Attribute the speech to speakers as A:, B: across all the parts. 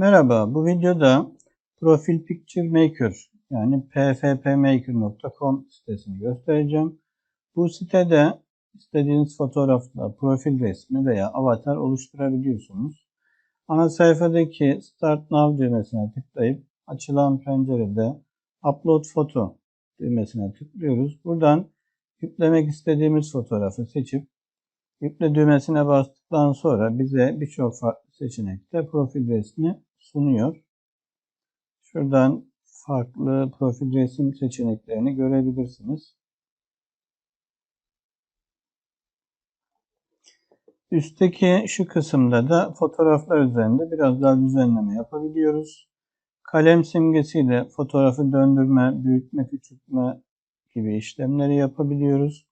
A: Merhaba, bu videoda Profile Picture Maker yani pffmaker.com sitesini göstereceğim. Bu sitede istediğiniz fotoğrafla profil resmi veya avatar oluşturabiliyorsunuz. Ana sayfadaki Start Now düğmesine tıklayıp açılan pencerede Upload Photo düğmesine tıklıyoruz. Buradan yüklemek istediğimiz fotoğrafı seçip Yükle düğmesine bastıktan sonra bize birçok farklı seçenekte profil resmi sunuyor. Şuradan farklı profil resim seçeneklerini görebilirsiniz. Üstteki şu kısımda da fotoğraflar üzerinde biraz daha düzenleme yapabiliyoruz. Kalem simgesiyle fotoğrafı döndürme, büyütme, küçültme gibi işlemleri yapabiliyoruz.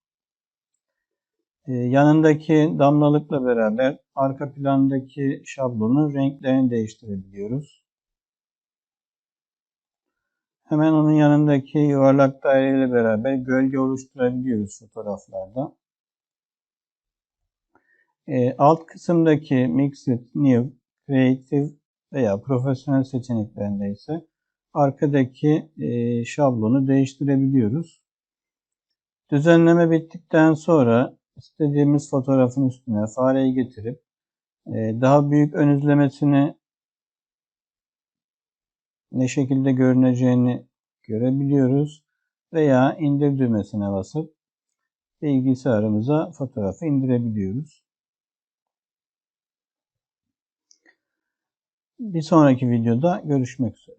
A: Ee, yanındaki damlalıkla beraber arka plandaki şablonun renklerini değiştirebiliyoruz. Hemen onun yanındaki yuvarlak daireyle beraber gölge oluşturabiliyoruz fotoğraflarda. E, alt kısımdaki Mixed, New, Creative veya Profesyonel seçeneklerinde ise arkadaki e, şablonu değiştirebiliyoruz. Düzenleme bittikten sonra istediğimiz fotoğrafın üstüne fareyi getirip e, daha büyük ön izlemesini ne şekilde görüneceğini görebiliyoruz veya indir düğmesine basıp bilgisayarımıza fotoğrafı indirebiliyoruz. Bir sonraki videoda görüşmek üzere.